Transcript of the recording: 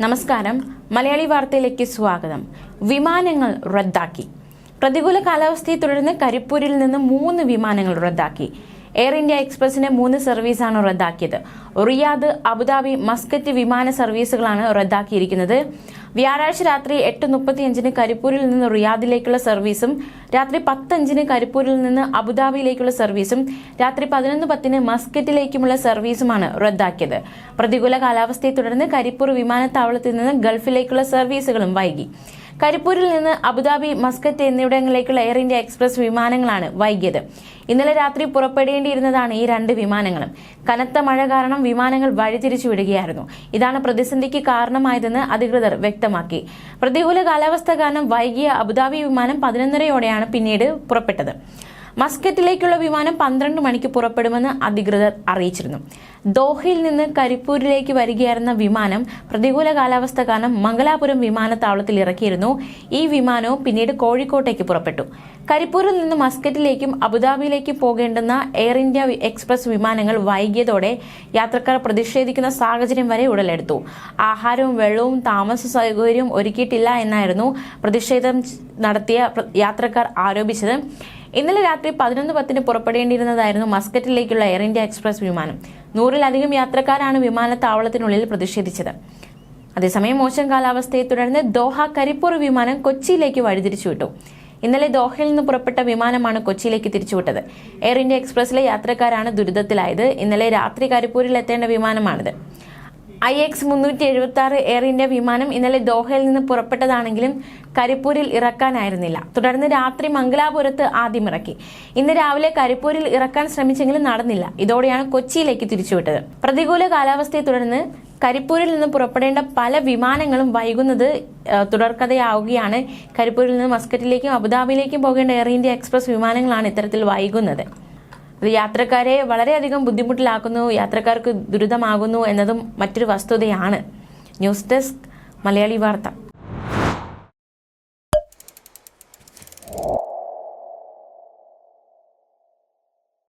നമസ്കാരം. മലയാളി വാർത്തയിലേക്ക് സ്വാഗതം. വിമാനങ്ങൾ റദ്ദാക്കി. പ്രതികൂല കാലാവസ്ഥയെ തുടർന്ന് കരിപ്പൂരിൽ നിന്ന് മൂന്ന് വിമാനങ്ങൾ റദ്ദാക്കി. എയർ ഇന്ത്യ എക്സ്പ്രസിന്റെ മൂന്ന് സർവീസാണ് റദ്ദാക്കിയത്. റിയാദ് അബുദാബി മസ്കറ്റ് വിമാന സർവീസുകളാണ് റദ്ദാക്കിയിരിക്കുന്നത്. വ്യാഴാഴ്ച രാത്രി എട്ട് മുപ്പത്തിയഞ്ചിന് കരിപ്പൂരിൽ നിന്ന് റിയാദിലേക്കുള്ള സർവീസും രാത്രി പത്തഞ്ചിന് കരിപ്പൂരിൽ നിന്ന് അബുദാബിയിലേക്കുള്ള സർവീസും രാത്രി പതിനൊന്ന് പത്തിന് മസ്കറ്റിലേക്കുമുള്ള സർവീസുമാണ് റദ്ദാക്കിയത്. പ്രതികൂല കാലാവസ്ഥയെ തുടർന്ന് കരിപ്പൂർ വിമാനത്താവളത്തിൽ നിന്ന് ഗൾഫിലേക്കുള്ള സർവീസുകളും വൈകി. കരിപ്പൂരിൽ നിന്ന് അബുദാബി മസ്കറ്റ് എന്നിവിടങ്ങളിലേക്കുള്ള എയർ ഇന്ത്യ എക്സ്പ്രസ് വിമാനങ്ങളാണ് വൈകിയത്. ഇന്നലെ രാത്രി പുറപ്പെടേണ്ടിയിരുന്നതാണ് ഈ രണ്ട് വിമാനങ്ങളും. കനത്ത മഴ കാരണം വിമാനങ്ങൾ വഴിതിരിച്ചു വിടുകയായിരുന്നു. ഇതാണ് പ്രതിസന്ധിക്ക് കാരണമായതെന്ന് അധികൃതർ വ്യക്തമാക്കി. പ്രതികൂല കാലാവസ്ഥ കാരണം വൈകിയ അബുദാബി വിമാനം പതിനൊന്നരയോടെയാണ് പിന്നീട് പുറപ്പെട്ടത്. മസ്കറ്റിലേക്കുള്ള വിമാനം പന്ത്രണ്ട് മണിക്ക് പുറപ്പെടുമെന്ന് അധികൃതർ അറിയിച്ചിരുന്നു. ദോഹയിൽ നിന്ന് കരിപ്പൂരിലേക്ക് വരികയായിരുന്ന വിമാനം പ്രതികൂല കാലാവസ്ഥ കാരണം മംഗലാപുരം വിമാനത്താവളത്തിൽ ഇറക്കിയിരുന്നു. ഈ വിമാനവും പിന്നീട് കോഴിക്കോട്ടേക്ക് പുറപ്പെട്ടു. കരിപ്പൂരിൽ നിന്ന് മസ്കറ്റിലേക്കും അബുദാബിയിലേക്കും പോകേണ്ടുന്ന എയർ ഇന്ത്യ എക്സ്പ്രസ് വിമാനങ്ങൾ വൈകിയതോടെ യാത്രക്കാർ പ്രതിഷേധിക്കുന്ന സാഹചര്യം വരെ ഉടലെടുത്തു. ആഹാരവും വെള്ളവും താമസ സൗകര്യവും ഒരുക്കിയിട്ടില്ല എന്നായിരുന്നു പ്രതിഷേധം നടത്തിയ യാത്രക്കാർ ആരോപിച്ചത്. ഇന്നലെ രാത്രി പതിനൊന്ന് പത്തിന് പുറപ്പെടേണ്ടിയിരുന്നതായിരുന്നു മസ്കറ്റിലേക്കുള്ള എയർ ഇന്ത്യ എക്സ്പ്രസ് വിമാനം. നൂറിലധികം യാത്രക്കാരാണ് വിമാനത്താവളത്തിനുള്ളിൽ പ്രതിഷേധിച്ചത്. അതേസമയം മോശം കാലാവസ്ഥയെ തുടർന്ന് ദോഹ കരിപ്പൂർ വിമാനം കൊച്ചിയിലേക്ക് വഴിതിരിച്ചുവിട്ടു. ഇന്നലെ ദോഹയിൽ നിന്ന് പുറപ്പെട്ട വിമാനമാണ് കൊച്ചിയിലേക്ക് തിരിച്ചുവിട്ടത്. Air India എക്സ്പ്രസിലെ യാത്രക്കാരാണ് ദുരിതത്തിലായത്. ഇന്നലെ രാത്രി കരിപ്പൂരിൽ എത്തേണ്ട വിമാനമാണിത്. ഐ എക്സ് മുന്നൂറ്റി എഴുപത്തി ആറ് എയർ ഇന്ത്യ വിമാനം ഇന്നലെ ദോഹയിൽ നിന്ന് പുറപ്പെട്ടതാണെങ്കിലും കരിപ്പൂരിൽ ഇറക്കാനായിരുന്നില്ല. തുടർന്ന് രാത്രി മംഗലാപുരത്ത് ആദ്യം ഇറക്കി. ഇന്ന് രാവിലെ കരിപ്പൂരിൽ ഇറക്കാൻ ശ്രമിച്ചെങ്കിലും നടന്നില്ല. ഇതോടെയാണ് കൊച്ചിയിലേക്ക് തിരിച്ചുവിട്ടത്. പ്രതികൂല കാലാവസ്ഥയെ തുടർന്ന് കരിപ്പൂരിൽ നിന്ന് പുറപ്പെടേണ്ട പല വിമാനങ്ങളും വൈകുന്നത് തുടർക്കഥയാവുകയാണ്. കരിപ്പൂരിൽ നിന്ന് മസ്കറ്റിലേക്കും അബുദാബിയിലേക്കും പോകേണ്ട എയർ ഇന്ത്യ എക്സ്പ്രസ് വിമാനങ്ങളാണ് ഇത്തരത്തിൽ വൈകുന്നത്. അത് യാത്രക്കാരെ വളരെയധികം ബുദ്ധിമുട്ടിലാക്കുന്നു യാത്രക്കാർക്ക് ദുരിതമാകുന്നു എന്നതും മറ്റൊരു വസ്തുതയാണ്. ന്യൂസ് ഡെസ്ക് മലയാളി വാർത്ത.